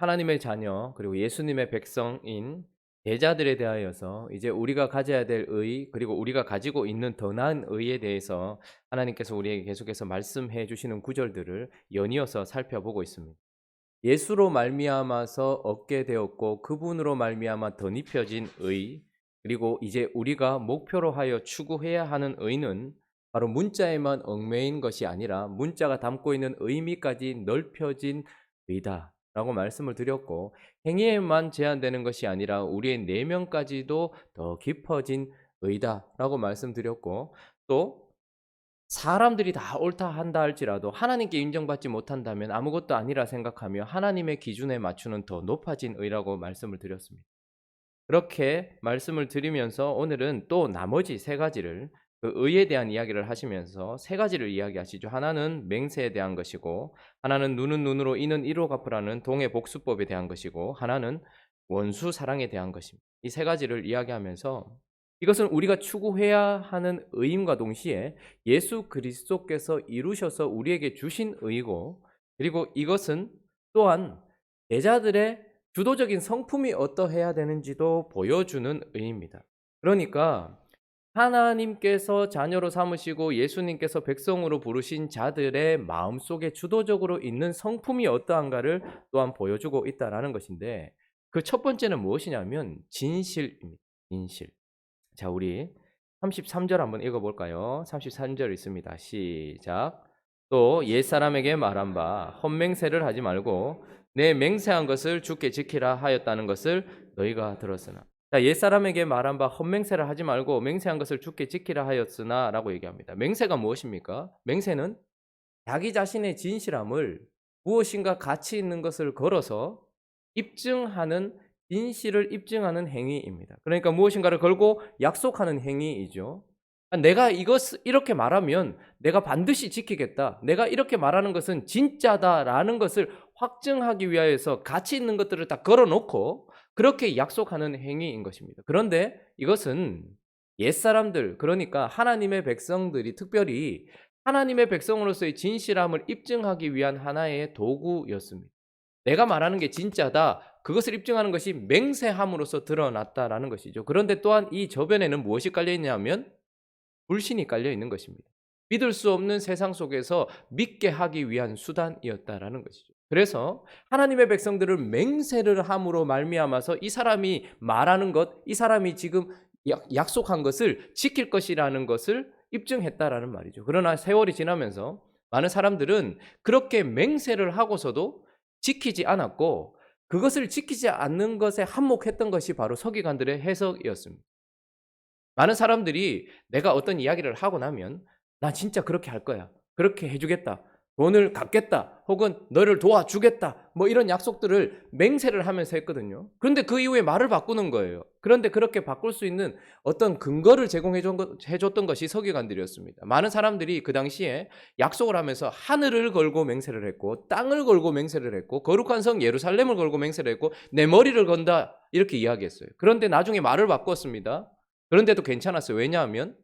하나님의 자녀 그리고 예수님의 백성인 제자들에 대하여서 이제 우리가 가져야 될 의, 그리고 우리가 가지고 있는 더 나은 의에 대해서 하나님께서 우리에게 계속해서 말씀해 주시는 구절들을 연이어서 살펴보고 있습니다. 예수로 말미암아서 얻게 되었고 그분으로 말미암아 덧입혀진 의, 그리고 이제 우리가 목표로 하여 추구해야 하는 의는 바로 문자에만 얽매인 것이 아니라 문자가 담고 있는 의미까지 넓혀진 의다 라고 말씀을 드렸고 행위에만 제한되는 것이 아니라 우리의 내면까지도 더 깊어진 의다라고 말씀드렸고 또 사람들이 다 옳다 한다 할지라도 하나님께 인정받지 못한다면 아무것도 아니라 생각하며 하나님의 기준에 맞추는 더 높아진 의라고 말씀을 드렸습니다. 그렇게 말씀을 드리면서 오늘은 또 나머지 세 가지를 그 의에 대한 이야기를 하시면서 세 가지를 이야기하시죠. 하나는 맹세에 대한 것이고, 하나는 눈은 눈으로 이는 이로 갚으라는 동해 복수법에 대한 것이고, 하나는 원수 사랑에 대한 것입니다. 이 세 가지를 이야기하면서 이것은 우리가 추구해야 하는 의임과 동시에 예수 그리스도께서 이루셔서 우리에게 주신 의이고, 그리고 이것은 또한 제자들의 주도적인 성품이 어떠해야 되는지도 보여주는 의입니다. 그러니까 하나님께서 자녀로 삼으시고 예수님께서 백성으로 부르신 자들의 마음속에 주도적으로 있는 성품이 어떠한가를 또한 보여주고 있다라는 것인데 그 첫 번째는 무엇이냐면 진실입니다. 진실. 자, 우리 33절 한번 읽어 볼까요? 33절 있습니다. 시작. 또 옛사람에게 말한 바 헛맹세를 하지 말고 내 맹세한 것을 주께 지키라 하였다는 것을 너희가 들었으나 자, 옛사람에게 말한 바 헛맹세를 하지 말고 맹세한 것을 주께 지키라 하였으나 라고 얘기합니다. 맹세가 무엇입니까? 맹세는 자기 자신의 진실함을 무엇인가 가치 있는 것을 걸어서 입증하는 진실을 입증하는 행위입니다. 그러니까 무엇인가를 걸고 약속하는 행위이죠. 내가 이것 이렇게 말하면 내가 반드시 지키겠다. 내가 이렇게 말하는 것은 진짜다라는 것을 확증하기 위하여서 가치 있는 것들을 다 걸어놓고 그렇게 약속하는 행위인 것입니다. 그런데 이것은 옛사람들, 그러니까 하나님의 백성들이 특별히 하나님의 백성으로서의 진실함을 입증하기 위한 하나의 도구였습니다. 내가 말하는 게 진짜다. 그것을 입증하는 것이 맹세함으로써 드러났다라는 것이죠. 그런데 또한 이 저변에는 무엇이 깔려 있냐면 불신이 깔려 있는 것입니다. 믿을 수 없는 세상 속에서 믿게 하기 위한 수단이었다라는 것이죠. 그래서 하나님의 백성들을 맹세를 함으로 말미암아서 이 사람이 말하는 것, 이 사람이 지금 약속한 것을 지킬 것이라는 것을 입증했다라는 말이죠. 그러나 세월이 지나면서 많은 사람들은 그렇게 맹세를 하고서도 지키지 않았고 그것을 지키지 않는 것에 한몫했던 것이 바로 서기관들의 해석이었습니다. 많은 사람들이 내가 어떤 이야기를 하고 나면 나 진짜 그렇게 할 거야. 그렇게 해주겠다. 돈을 갚겠다. 혹은 너를 도와주겠다. 뭐 이런 약속들을 맹세를 하면서 했거든요. 그런데 그 이후에 말을 바꾸는 거예요. 그런데 그렇게 바꿀 수 있는 어떤 근거를 제공해 줬던 것이 서기관들이었습니다. 많은 사람들이 그 당시에 약속을 하면서 하늘을 걸고 맹세를 했고 땅을 걸고 맹세를 했고 거룩한 성 예루살렘을 걸고 맹세를 했고 내 머리를 건다 이렇게 이야기했어요. 그런데 나중에 말을 바꿨습니다. 그런데도 괜찮았어요. 왜냐하면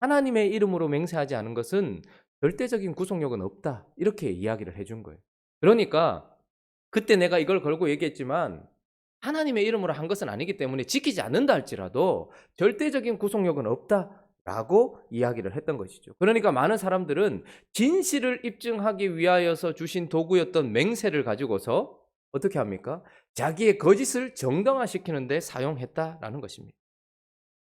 하나님의 이름으로 맹세하지 않은 것은 절대적인 구속력은 없다. 이렇게 이야기를 해준 거예요. 그러니까 그때 내가 이걸 걸고 얘기했지만 하나님의 이름으로 한 것은 아니기 때문에 지키지 않는다 할지라도 절대적인 구속력은 없다. 라고 이야기를 했던 것이죠. 그러니까 많은 사람들은 진실을 입증하기 위하여서 주신 도구였던 맹세를 가지고서 어떻게 합니까? 자기의 거짓을 정당화시키는데 사용했다라는 것입니다.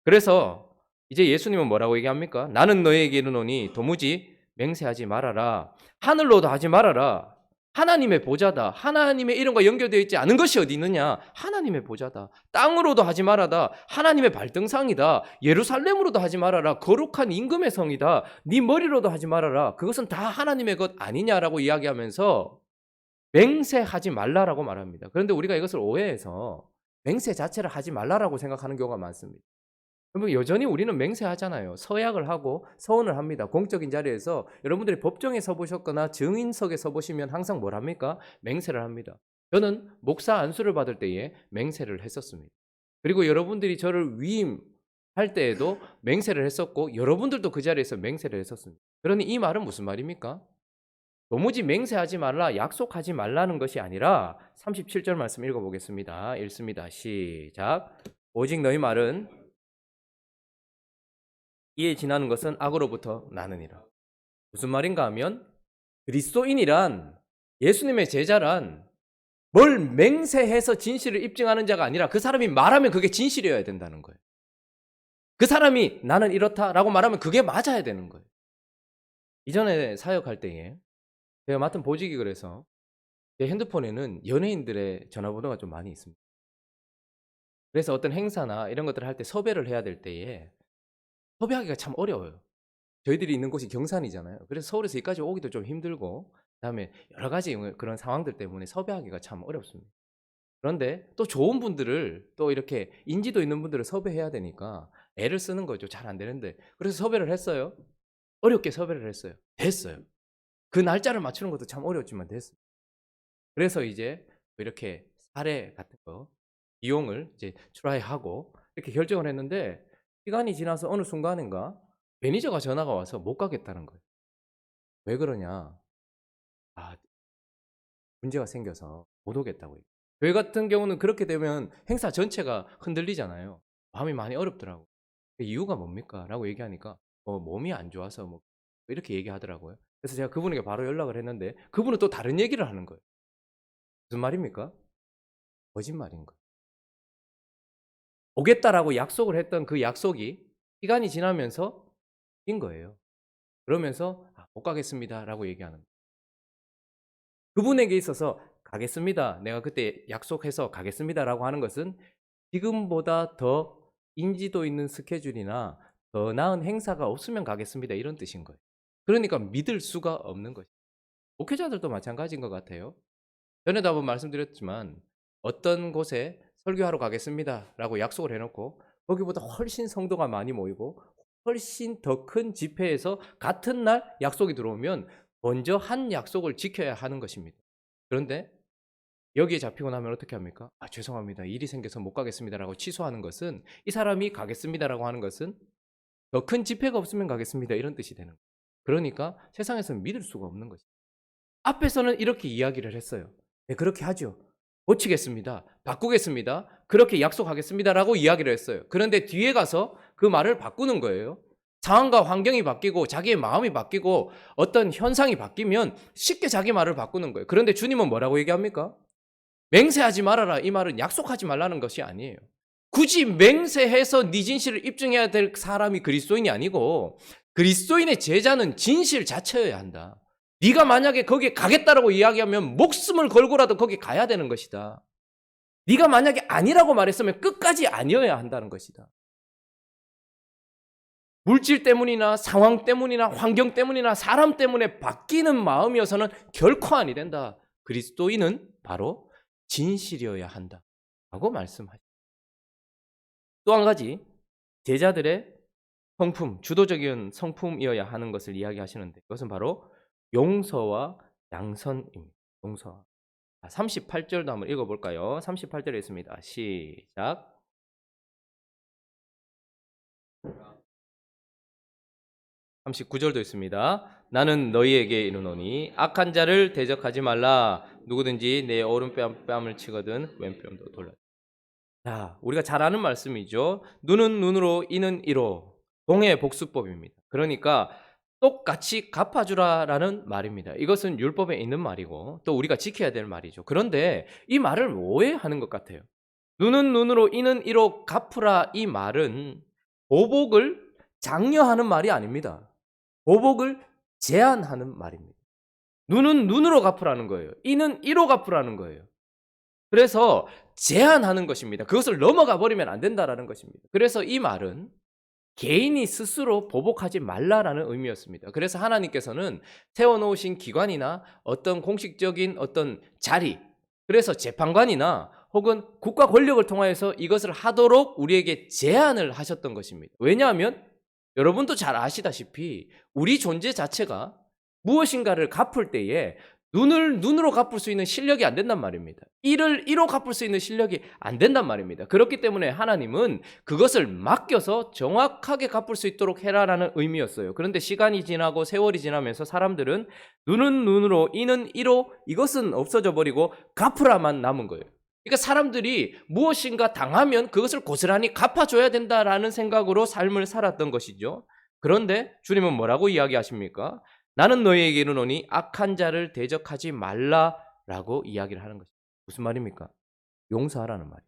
그래서 이제 예수님은 뭐라고 얘기합니까? 나는 너에게 이르노니 도무지 맹세하지 말아라. 하늘로도 하지 말아라. 하나님의 보좌다. 하나님의 이름과 연결되어 있지 않은 것이 어디 있느냐? 하나님의 보좌다. 땅으로도 하지 말아다. 하나님의 발등상이다. 예루살렘으로도 하지 말아라. 거룩한 임금의 성이다. 네 머리로도 하지 말아라. 그것은 다 하나님의 것 아니냐라고 이야기하면서 맹세하지 말라라고 말합니다. 그런데 우리가 이것을 오해해서 맹세 자체를 하지 말라라고 생각하는 경우가 많습니다. 그러면 여전히 우리는 맹세하잖아요. 서약을 하고 서원을 합니다. 공적인 자리에서 여러분들이 법정에 서보셨거나 증인석에 서보시면 항상 뭘 합니까? 맹세를 합니다. 저는 목사 안수를 받을 때에 맹세를 했었습니다. 그리고 여러분들이 저를 위임할 때에도 맹세를 했었고 여러분들도 그 자리에서 맹세를 했었습니다. 그러니 이 말은 무슨 말입니까? 도무지 맹세하지 말라, 약속하지 말라는 것이 아니라 37절 말씀 읽어보겠습니다. 읽습니다. 시작. 오직 너희 말은 이에 지나는 것은 악으로부터 나느니라. 무슨 말인가 하면 그리스도인이란 예수님의 제자란 뭘 맹세해서 진실을 입증하는 자가 아니라 그 사람이 말하면 그게 진실이어야 된다는 거예요. 그 사람이 나는 이렇다라고 말하면 그게 맞아야 되는 거예요. 이전에 사역할 때에 제가 맡은 보직이 그래서 제 핸드폰에는 연예인들의 전화번호가 좀 많이 있습니다. 그래서 어떤 행사나 이런 것들을 할 때 섭외를 해야 될 때에 섭외하기가 참 어려워요. 저희들이 있는 곳이 경산이잖아요. 그래서 서울에서 여기까지 오기도 좀 힘들고 그다음에 여러 가지 그런 상황들 때문에 섭외하기가 참 어렵습니다. 그런데 또 좋은 분들을 또 이렇게 인지도 있는 분들을 섭외해야 되니까 애를 쓰는 거죠. 잘 안 되는데. 그래서 섭외를 했어요. 어렵게 섭외를 했어요. 됐어요. 그 날짜를 맞추는 것도 참 어려웠지만 됐어요. 그래서 이제 이렇게 사례 같은 거 이용을 이제 트라이하고 이렇게 결정을 했는데 시간이 지나서 어느 순간인가 매니저가 전화가 와서 못 가겠다는 거예요. 왜 그러냐? 아, 문제가 생겨서 못 오겠다고요. 저희 같은 경우는 그렇게 되면 행사 전체가 흔들리잖아요. 마음이 많이 어렵더라고. 그 이유가 뭡니까? 라고 얘기하니까 어, 몸이 안 좋아서 뭐 이렇게 얘기하더라고요. 그래서 제가 그분에게 바로 연락을 했는데 그분은 또 다른 얘기를 하는 거예요. 무슨 말입니까? 거짓말인 거예요. 오겠다라고 약속을 했던 그 약속이 시간이 지나면서 인 거예요. 그러면서 아, 못 가겠습니다라고 얘기하는. 그분에게 있어서 가겠습니다. 내가 그때 약속해서 가겠습니다라고 하는 것은 지금보다 더 인지도 있는 스케줄이나 더 나은 행사가 없으면 가겠습니다. 이런 뜻인 거예요. 그러니까 믿을 수가 없는 것이죠. 목회자들도 마찬가지인 것 같아요. 전에도 한번 말씀드렸지만 어떤 곳에 설교하러 가겠습니다 라고 약속을 해놓고 거기보다 훨씬 성도가 많이 모이고 훨씬 더 큰 집회에서 같은 날 약속이 들어오면 먼저 한 약속을 지켜야 하는 것입니다. 그런데 여기에 잡히고 나면 어떻게 합니까? 아, 죄송합니다. 일이 생겨서 못 가겠습니다라고 취소하는 것은 이 사람이 가겠습니다라고 하는 것은 더 큰 집회가 없으면 가겠습니다. 이런 뜻이 되는 거예요. 그러니까 세상에서는 믿을 수가 없는 것이죠. 앞에서는 이렇게 이야기를 했어요. 네, 그렇게 하죠. 고치겠습니다. 바꾸겠습니다. 그렇게 약속하겠습니다라고 이야기를 했어요. 그런데 뒤에 가서 그 말을 바꾸는 거예요. 상황과 환경이 바뀌고 자기의 마음이 바뀌고 어떤 현상이 바뀌면 쉽게 자기 말을 바꾸는 거예요. 그런데 주님은 뭐라고 얘기합니까? 맹세하지 말아라. 이 말은 약속하지 말라는 것이 아니에요. 굳이 맹세해서 네 진실을 입증해야 될 사람이 그리스도인이 아니고 그리스도인의 제자는 진실 자체여야 한다. 네가 만약에 거기에 가겠다라고 이야기하면 목숨을 걸고라도 거기 가야 되는 것이다. 네가 만약에 아니라고 말했으면 끝까지 아니어야 한다는 것이다. 물질 때문이나 상황 때문이나 환경 때문이나 사람 때문에 바뀌는 마음이어서는 결코 아니 된다. 그리스도인은 바로 진실이어야 한다. 라고 말씀하죠. 또한 가지, 제자들의 성품, 주도적인 성품이어야 하는 것을 이야기하시는데, 그것은 바로 용서와 양선입니다. 용서. 38절도 한번 읽어볼까요? 38절에 있습니다. 시작. 삼십구 절도 있습니다. 나는 너희에게 이르노니 악한 자를 대적하지 말라. 누구든지 내 오른뺨 뺨을 치거든 왼뺨도 돌려. 자, 우리가 잘 아는 말씀이죠. 눈은 눈으로 이는 이로 동해 복수법입니다. 그러니까 똑같이 갚아주라라는 말입니다. 이것은 율법에 있는 말이고 또 우리가 지켜야 될 말이죠. 그런데 이 말을 오해하는 것 같아요. 눈은 눈으로 이는 이로 갚으라 이 말은 보복을 장려하는 말이 아닙니다. 보복을 제한하는 말입니다. 눈은 눈으로 갚으라는 거예요. 이는 이로 갚으라는 거예요. 그래서 제한하는 것입니다. 그것을 넘어가 버리면 안 된다라는 것입니다. 그래서 이 말은 개인이 스스로 보복하지 말라라는 의미였습니다. 그래서 하나님께서는 세워놓으신 기관이나 어떤 공식적인 어떤 자리, 그래서 재판관이나 혹은 국가 권력을 통하여서 이것을 하도록 우리에게 제한을 하셨던 것입니다. 왜냐하면 여러분도 잘 아시다시피 우리 존재 자체가 무엇인가를 갚을 때에 눈을 눈으로 갚을 수 있는 실력이 안 된단 말입니다. 이를 이로 갚을 수 있는 실력이 안 된단 말입니다. 그렇기 때문에 하나님은 그것을 맡겨서 정확하게 갚을 수 있도록 해라라는 의미였어요. 그런데 시간이 지나고 세월이 지나면서 사람들은 눈은 눈으로 이는 이로 이것은 없어져 버리고 갚으라만 남은 거예요. 그러니까 사람들이 무엇인가 당하면 그것을 고스란히 갚아줘야 된다라는 생각으로 삶을 살았던 것이죠. 그런데 주님은 뭐라고 이야기하십니까? 나는 너희에게 이르노니 악한 자를 대적하지 말라라고 이야기를 하는 것입니다. 무슨 말입니까? 용서하라는 말이에요.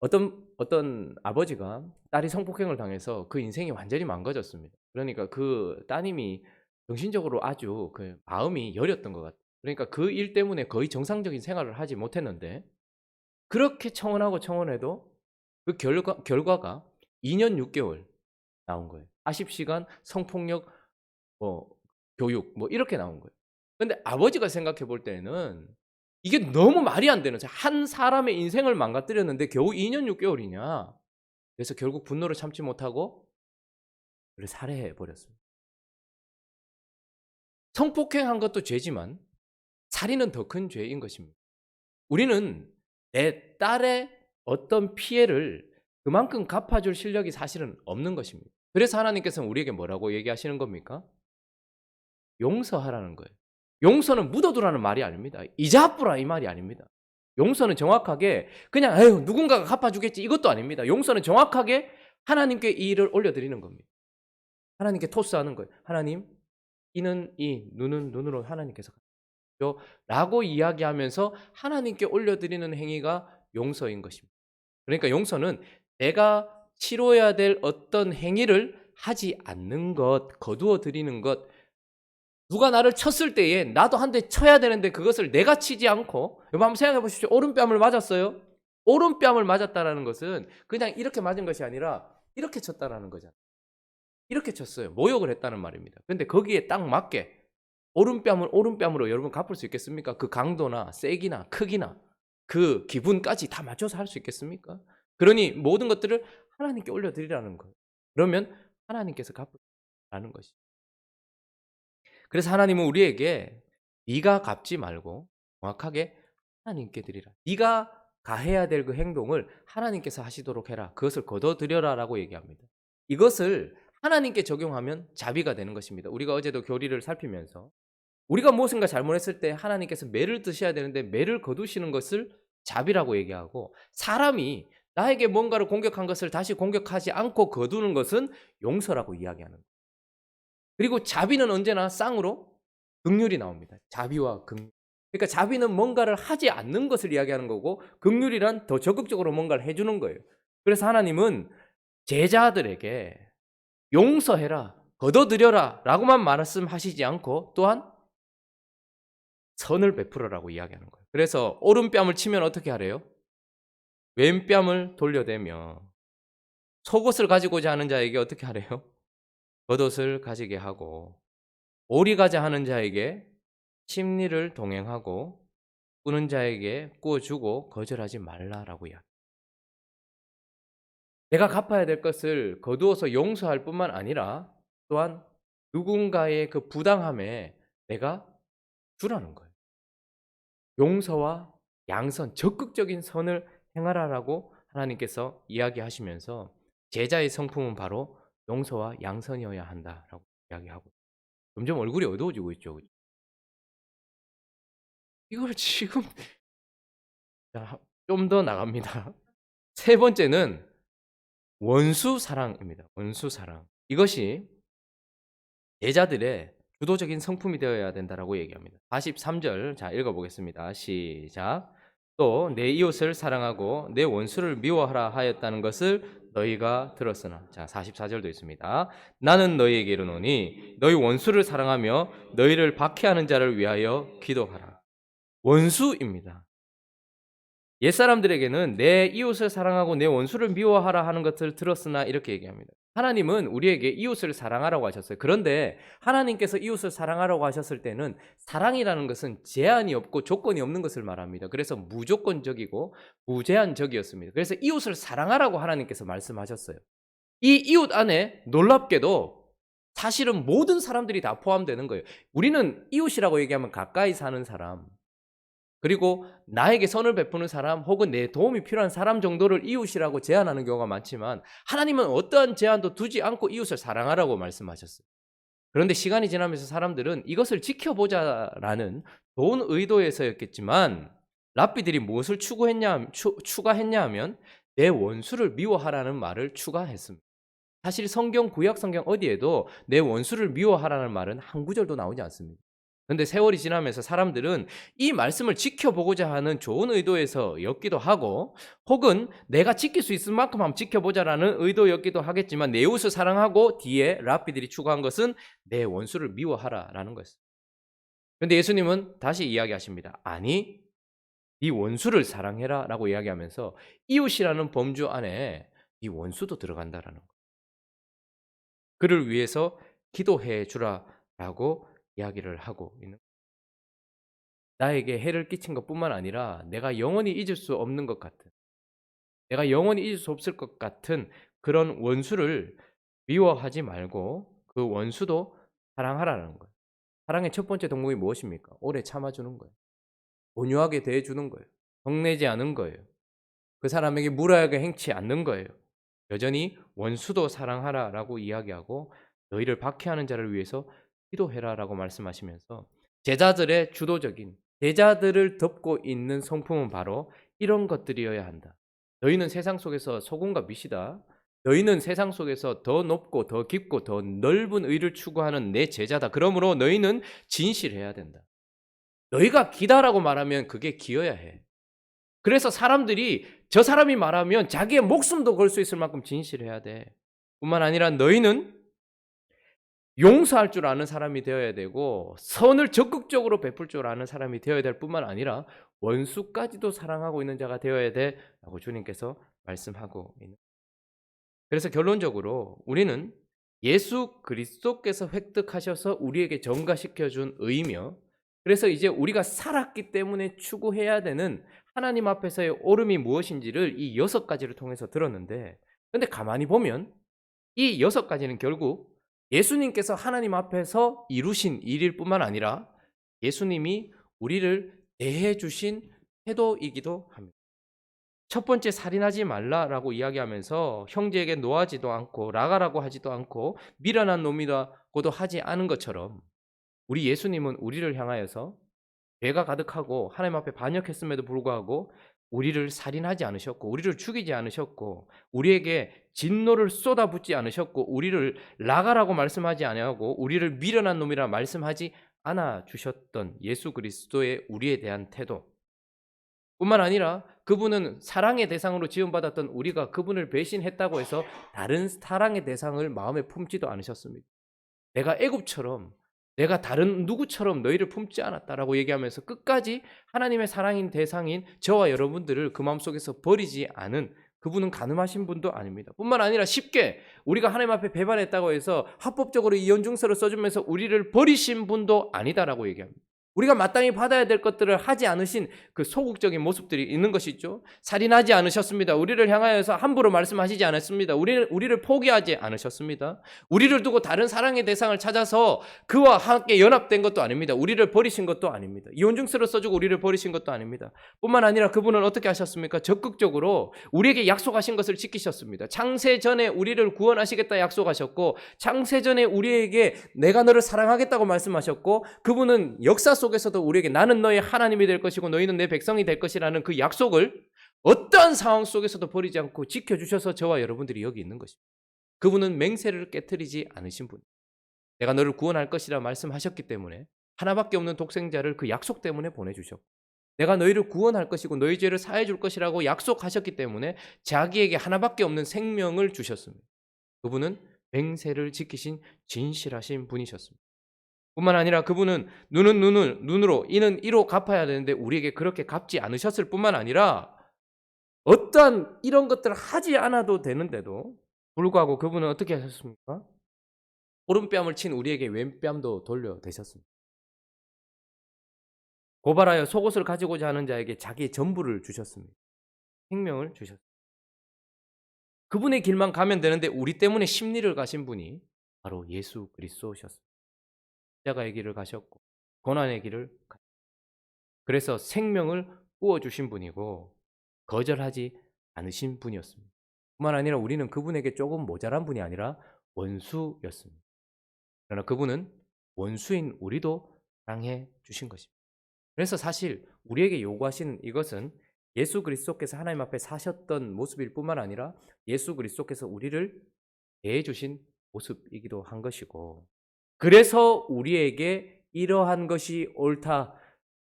어떤 어떤 아버지가 딸이 성폭행을 당해서 그 인생이 완전히 망가졌습니다. 그러니까 그 따님이 정신적으로 아주 그 마음이 여렸던 것 같아요. 그러니까 그 일 때문에 거의 정상적인 생활을 하지 못했는데 그렇게 청원하고 청원해도 그 결과 결과가 2년 6개월 나온 거예요. 40시간 성폭력 뭐 교육 뭐 이렇게 나온 거예요. 근데 아버지가 생각해 볼 때는 이게 너무 말이 안 되는. 한 사람의 인생을 망가뜨렸는데 겨우 2년 6개월이냐. 그래서 결국 분노를 참지 못하고 그를 살해해 버렸습니다. 성폭행한 것도 죄지만 살인은 더 큰 죄인 것입니다. 우리는 내 딸의 어떤 피해를 그만큼 갚아줄 실력이 사실은 없는 것입니다. 그래서 하나님께서는 우리에게 뭐라고 얘기하시는 겁니까? 용서하라는 거예요. 용서는 묻어두라는 말이 아닙니다. 이자부라 이 말이 아닙니다. 용서는 정확하게 그냥 에휴 누군가가 갚아주겠지 이것도 아닙니다. 용서는 정확하게 하나님께 이 일을 올려드리는 겁니다. 하나님께 토스하는 거예요. 하나님 이는 이 눈은 눈으로 하나님께서. 라고 이야기하면서 하나님께 올려드리는 행위가 용서인 것입니다. 그러니까 용서는 내가 치러야 될 어떤 행위를 하지 않는 것, 거두어 드리는 것, 누가 나를 쳤을 때에 나도 한 대 쳐야 되는데 그것을 내가 치지 않고 여러분 한번 생각해 보십시오. 오른뺨을 맞았어요. 오른뺨을 맞았다라는 것은 그냥 이렇게 맞은 것이 아니라 이렇게 쳤다라는 거잖아요. 이렇게 쳤어요. 모욕을 했다는 말입니다. 근데 거기에 딱 맞게 오른뺨을 오른뺨으로 여러분 갚을 수 있겠습니까? 그 강도나 세기나 크기나 그 기분까지 다 맞춰서 할 수 있겠습니까? 그러니 모든 것들을 하나님께 올려드리라는 거예요. 그러면 하나님께서 갚으라는 것이. 그래서 하나님은 우리에게 네가 갚지 말고 정확하게 하나님께 드리라. 네가 가해야 될 그 행동을 하나님께서 하시도록 해라. 그것을 거둬들여라라고 얘기합니다. 이것을 하나님께 적용하면 자비가 되는 것입니다. 우리가 어제도 교리를 살피면서 우리가 무엇인가 잘못했을 때 하나님께서 매를 드셔야 되는데 매를 거두시는 것을 자비라고 얘기하고 사람이 나에게 뭔가를 공격한 것을 다시 공격하지 않고 거두는 것은 용서라고 이야기하는 거예요. 그리고 자비는 언제나 쌍으로 극률이 나옵니다. 자비와 극률. 그러니까 자비는 뭔가를 하지 않는 것을 이야기하는 거고 극률이란 더 적극적으로 뭔가를 해주는 거예요. 그래서 하나님은 제자들에게 용서해라, 걷어들여라 라고만 말씀하시지 않고 또한 선을 베풀어라고 이야기하는 거예요. 그래서 오른뺨을 치면 어떻게 하래요? 왼뺨을 돌려대며 속옷을 가지고자 하는 자에게 어떻게 하래요? 겉옷을 가지게 하고 오리 가자 하는 자에게 심리를 동행하고 꾸는 자에게 꾸어주고 거절하지 말라라고 이야기. 내가 갚아야 될 것을 거두어서 용서할 뿐만 아니라 또한 누군가의 그 부당함에 내가 주라는 거예요. 용서와 양선, 적극적인 선을 행하라라고 하나님께서 이야기하시면서 제자의 성품은 바로 용서와 양선이어야 한다라고 이야기하고 점점 얼굴이 어두워지고 있죠. 그죠? 이걸 지금 좀 더 나갑니다. 세 번째는 원수 사랑입니다. 원수 사랑. 이것이 제자들의 주도적인 성품이 되어야 된다라고 얘기합니다. 43절 자 읽어보겠습니다. 시작. 또 내 이웃을 사랑하고 내 원수를 미워하라 하였다는 것을 너희가 들었으나 자 44절도 있습니다. 나는 너희에게 이르노니 너희 원수를 사랑하며 너희를 박해하는 자를 위하여 기도하라. 원수입니다. 옛사람들에게는 내 이웃을 사랑하고 내 원수를 미워하라 하는 것을 들었으나 이렇게 얘기합니다. 하나님은 우리에게 이웃을 사랑하라고 하셨어요. 그런데 하나님께서 이웃을 사랑하라고 하셨을 때는 사랑이라는 것은 제한이 없고 조건이 없는 것을 말합니다. 그래서 무조건적이고 무제한적이었습니다. 그래서 이웃을 사랑하라고 하나님께서 말씀하셨어요. 이 이웃 안에 놀랍게도 사실은 모든 사람들이 다 포함되는 거예요. 우리는 이웃이라고 얘기하면 가까이 사는 사람, 그리고 나에게 선을 베푸는 사람 혹은 내 도움이 필요한 사람 정도를 이웃이라고 제한하는 경우가 많지만 하나님은 어떠한 제한도 두지 않고 이웃을 사랑하라고 말씀하셨어요. 그런데 시간이 지나면서 사람들은 이것을 지켜보자라는 좋은 의도에서였겠지만 랍비들이 무엇을 추구했냐, 추, 추가했냐 하면 내 원수를 미워하라는 말을 추가했습니다. 사실 성경 구약 성경 어디에도 내 원수를 미워하라는 말은 한 구절도 나오지 않습니다. 그런데 세월이 지나면서 사람들은 이 말씀을 지켜보고자 하는 좋은 의도에서였기도 하고 혹은 내가 지킬 수 있을 만큼 한번 지켜보자라는 의도였기도 하겠지만 내 이웃을 사랑하고 뒤에 랍비들이 추구한 것은 내 원수를 미워하라라는 거였어요. 그런데 예수님은 다시 이야기하십니다. 아니, 네 원수를 사랑해라라고 이야기하면서 이웃이라는 범주 안에 네 원수도 들어간다라는 거예요. 그를 위해서 기도해 주라라고 이야기를 하고 있는 나에게 해를 끼친 것뿐만 아니라 내가 영원히 잊을 수 없는 것 같은 내가 영원히 잊을 수 없을 것 같은 그런 원수를 미워하지 말고 그 원수도 사랑하라는 거예요. 사랑의 첫 번째 덕목이 무엇입니까? 오래 참아주는 거예요. 온유하게 대해주는 거예요. 성내지 않은 거예요. 그 사람에게 무례하게 행치 않는 거예요. 여전히 원수도 사랑하라라고 이야기하고 너희를 박해하는 자를 위해서 기도해라라고 말씀하시면서 제자들의 주도적인 제자들을 덮고 있는 성품은 바로 이런 것들이어야 한다. 너희는 세상 속에서 소금과 빛이다. 너희는 세상 속에서 더 높고 더 깊고 더 넓은 의를 추구하는 내 제자다. 그러므로 너희는 진실해야 된다. 너희가 기다라고 말하면 그게 기여야 해. 그래서 사람들이 저 사람이 말하면 자기의 목숨도 걸 수 있을 만큼 진실해야 돼. 뿐만 아니라 너희는 용서할 줄 아는 사람이 되어야 되고 선을 적극적으로 베풀 줄 아는 사람이 되어야 될 뿐만 아니라 원수까지도 사랑하고 있는 자가 되어야 돼라고 주님께서 말씀하고 있는. 그래서 결론적으로 우리는 예수 그리스도께서 획득하셔서 우리에게 전가시켜 준 의며 그래서 이제 우리가 살았기 때문에 추구해야 되는 하나님 앞에서의 옳음이 무엇인지를 이 여섯 가지를 통해서 들었는데 근데 가만히 보면 이 여섯 가지는 결국 예수님께서 하나님 앞에서 이루신 일일 뿐만 아니라 예수님이 우리를 대해 주신 태도이기도 합니다. 첫 번째 살인하지 말라라고 이야기하면서 형제에게 노하지도 않고 라가라고 하지도 않고 미련한 놈이라고도 하지 않은 것처럼 우리 예수님은 우리를 향하여서 죄가 가득하고 하나님 앞에 반역했음에도 불구하고 우리를 살인하지 않으셨고 우리를 죽이지 않으셨고 우리에게 진노를 쏟아붓지 않으셨고 우리를 라가라고 말씀하지 아니하고 우리를 미련한 놈이라 말씀하지 않아 주셨던 예수 그리스도의 우리에 대한 태도 뿐만 아니라 그분은 사랑의 대상으로 지원받았던 우리가 그분을 배신했다고 해서 다른 사랑의 대상을 마음에 품지도 않으셨습니다. 내가 애굽처럼 내가 다른 누구처럼 너희를 품지 않았다라고 얘기하면서 끝까지 하나님의 사랑인 대상인 저와 여러분들을 그 마음속에서 버리지 않은 그분은 가늠하신 분도 아닙니다. 뿐만 아니라 쉽게 우리가 하나님 앞에 배반했다고 해서 합법적으로 이 연중서를 써주면서 우리를 버리신 분도 아니다라고 얘기합니다. 우리가 마땅히 받아야 될 것들을 하지 않으신 그 소극적인 모습들이 있는 것이죠. 살인하지 않으셨습니다. 우리를 향하여서 함부로 말씀하시지 않았습니다. 우리를, 우리를 포기하지 않으셨습니다. 우리를 두고 다른 사랑의 대상을 찾아서 그와 함께 연합된 것도 아닙니다. 우리를 버리신 것도 아닙니다. 이혼증서를 써주고 우리를 버리신 것도 아닙니다. 뿐만 아니라 그분은 어떻게 하셨습니까? 적극적으로 우리에게 약속하신 것을 지키셨습니다. 창세 전에 우리를 구원하시겠다 약속하셨고 창세 전에 우리에게 내가 너를 사랑하겠다고 말씀하셨고 그분은 역사 속 속에서도 우리에게 나는 너의 하나님이 될 것이고 너희는 내 백성이 될 것이라는 그 약속을 어떠한 상황 속에서도 버리지 않고 지켜주셔서 저와 여러분들이 여기 있는 것입니다. 그분은 맹세를 깨뜨리지 않으신 분. 내가 너를 구원할 것이라 말씀하셨기 때문에 하나밖에 없는 독생자를 그 약속 때문에 보내주셨고 내가 너희를 구원할 것이고 너희 죄를 사해 줄 것이라고 약속하셨기 때문에 자기에게 하나밖에 없는 생명을 주셨습니다. 그분은 맹세를 지키신 진실하신 분이셨습니다. 뿐만 아니라 그분은 눈은 눈을 눈으로 이는 이로 갚아야 되는데 우리에게 그렇게 갚지 않으셨을 뿐만 아니라 어떠한 이런 것들을 하지 않아도 되는데도 불구하고 그분은 어떻게 하셨습니까? 오른뺨을 친 우리에게 왼뺨도 돌려 대셨습니다. 고발하여 속옷을 가지고자 하는 자에게 자기의 전부를 주셨습니다. 생명을 주셨습니다. 그분의 길만 가면 되는데 우리 때문에 심리를 가신 분이 바로 예수 그리스도셨습니다. 십자가의 길을 가셨고 고난의 길을 가- 그래서 생명을 구워 주신 분이고 거절하지 않으신 분이었습니다. 뿐만 아니라 우리는 그분에게 조금 모자란 분이 아니라 원수였습니다. 그러나 그분은 원수인 우리도 사랑해 주신 것입니다. 그래서 사실 우리에게 요구하시는 이것은 예수 그리스도께서 하나님 앞에 사셨던 모습일 뿐만 아니라 예수 그리스도께서 우리를 대해 주신 모습이기도 한 것이고 그래서 우리에게 이러한 것이 옳다.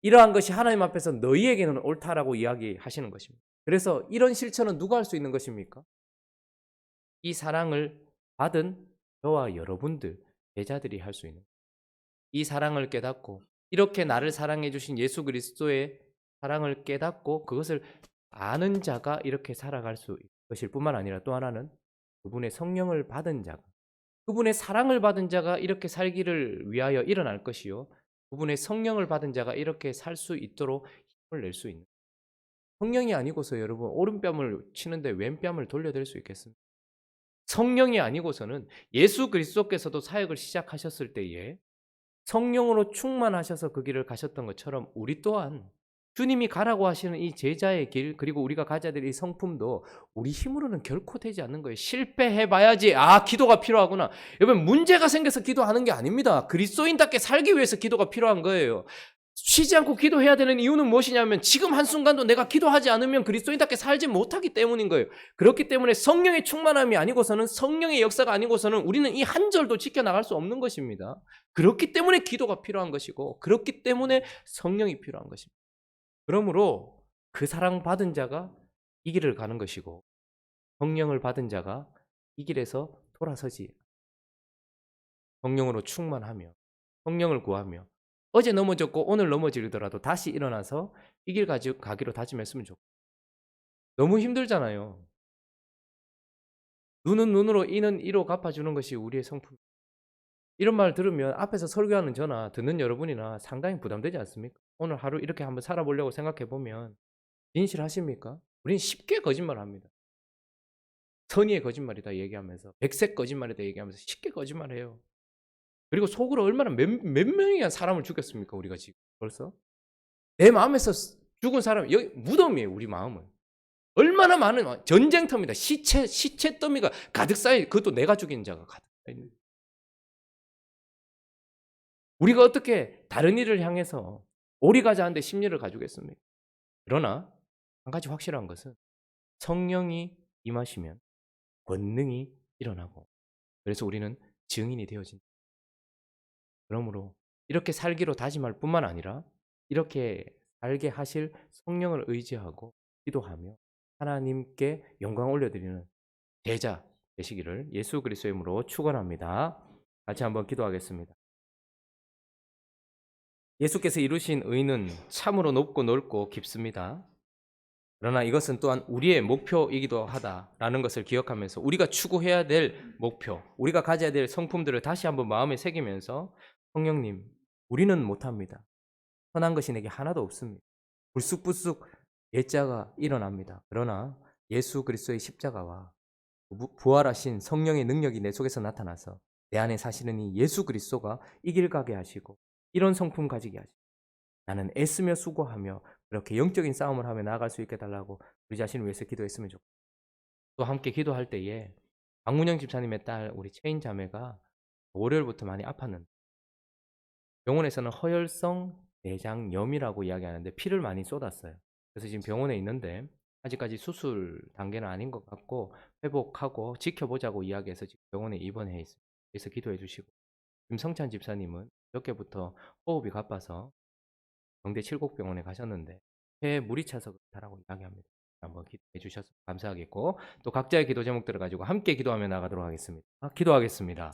이러한 것이 하나님 앞에서 너희에게는 옳다라고 이야기하시는 것입니다. 그래서 이런 실천은 누가 할 수 있는 것입니까? 이 사랑을 받은 저와 여러분들 제자들이 할 수 있는 이 사랑을 깨닫고 이렇게 나를 사랑해 주신 예수 그리스도의 사랑을 깨닫고 그것을 아는 자가 이렇게 살아갈 수 있는 것일 뿐만 아니라 또 하나는 그분의 성령을 받은 자가 그분의 사랑을 받은 자가 이렇게 살기를 위하여 일어날 것이요 그분의 성령을 받은 자가 이렇게 살 수 있도록 힘을 낼 수 있는 성령이 아니고서 여러분 오른뺨을 치는데 왼뺨을 돌려댈 수 있겠습니까? 성령이 아니고서는 예수 그리스도께서도 사역을 시작하셨을 때에 성령으로 충만하셔서 그 길을 가셨던 것처럼 우리 또한 주님이 가라고 하시는 이 제자의 길 그리고 우리가 가져야 될 이 성품도 우리 힘으로는 결코 되지 않는 거예요. 실패해 봐야지. 아, 기도가 필요하구나. 여러분 문제가 생겨서 기도하는 게 아닙니다. 그리스도인답게 살기 위해서 기도가 필요한 거예요. 쉬지 않고 기도해야 되는 이유는 무엇이냐면 지금 한순간도 내가 기도하지 않으면 그리스도인답게 살지 못하기 때문인 거예요. 그렇기 때문에 성령의 충만함이 아니고서는 성령의 역사가 아니고서는 우리는 이 한 절도 지켜나갈 수 없는 것입니다. 그렇기 때문에 기도가 필요한 것이고 그렇기 때문에 성령이 필요한 것입니다. 그러므로 그 사랑 받은 자가 이 길을 가는 것이고 성령을 받은 자가 이 길에서 돌아서지 성령으로 충만하며 성령을 구하며 어제 넘어졌고 오늘 넘어지더라도 다시 일어나서 이 길 가기로 다짐했으면 좋겠어요. 너무 힘들잖아요. 눈은 눈으로 이는 이로 갚아주는 것이 우리의 성품. 이런 말 들으면 앞에서 설교하는 저나 듣는 여러분이나 상당히 부담되지 않습니까? 오늘 하루 이렇게 한번 살아보려고 생각해 보면 진실하십니까? 우리는 쉽게 거짓말합니다. 선의의 거짓말이다 얘기하면서 백색 거짓말이다 얘기하면서 쉽게 거짓말해요. 그리고 속으로 얼마나 몇, 몇 명이나 사람을 죽였습니까? 우리가 지금 벌써 내 마음에서 죽은 사람 여기 무덤이에요. 우리 마음은 얼마나 많은 전쟁터입니다. 시체 시체 더미가 가득 쌓여 그것도 내가 죽인 자가 가득 쌓여 있는. 우리가 어떻게 다른 일을 향해서 오리가자 한데 심리를 가지겠습니까? 그러나 한 가지 확실한 것은 성령이 임하시면 권능이 일어나고 그래서 우리는 증인이 되어진다. 그러므로 이렇게 살기로 다짐할 뿐만 아니라 이렇게 살게 하실 성령을 의지하고 기도하며 하나님께 영광 올려드리는 제자 되시기를 예수 그리스도의 이름으로 축원합니다. 같이 한번 기도하겠습니다. 예수께서 이루신 의는 참으로 높고 넓고 깊습니다. 그러나 이것은 또한 우리의 목표이기도 하다라는 것을 기억하면서 우리가 추구해야 될 목표, 우리가 가져야 될 성품들을 다시 한번 마음에 새기면서 성령님, 우리는 못합니다. 선한 것이 내게 하나도 없습니다. 불쑥불쑥 예자가 일어납니다. 그러나 예수 그리스도의 십자가와 부활하신 성령의 능력이 내 속에서 나타나서 내 안에 사시는 이 예수 그리스도가 이 길 가게 하시고 이런 성품 가지게 하시고 나는 애쓰며 수고하며 그렇게 영적인 싸움을 하며 나아갈 수 있게 달라고 우리 자신을 위해서 기도했으면 좋겠습니다. 또 함께 기도할 때에 박문영 집사님의 딸 우리 체인 자매가 월요일부터 많이 아팠는데 병원에서는 허혈성 내장염이라고 이야기하는데 피를 많이 쏟았어요. 그래서 지금 병원에 있는데 아직까지 수술 단계는 아닌 것 같고 회복하고 지켜보자고 이야기해서 지금 병원에 입원해 있습니다. 그래서 기도해 주시고 김성찬 집사님은 어저께부터 호흡이 가빠서 경대 칠곡병원에 가셨는데 폐에 물이 차서 그렇다라고 이야기합니다. 한번 기도해 주셔서 감사하겠고 또 각자의 기도 제목들을 가지고 함께 기도하며 나가도록 하겠습니다. 아, 기도하겠습니다.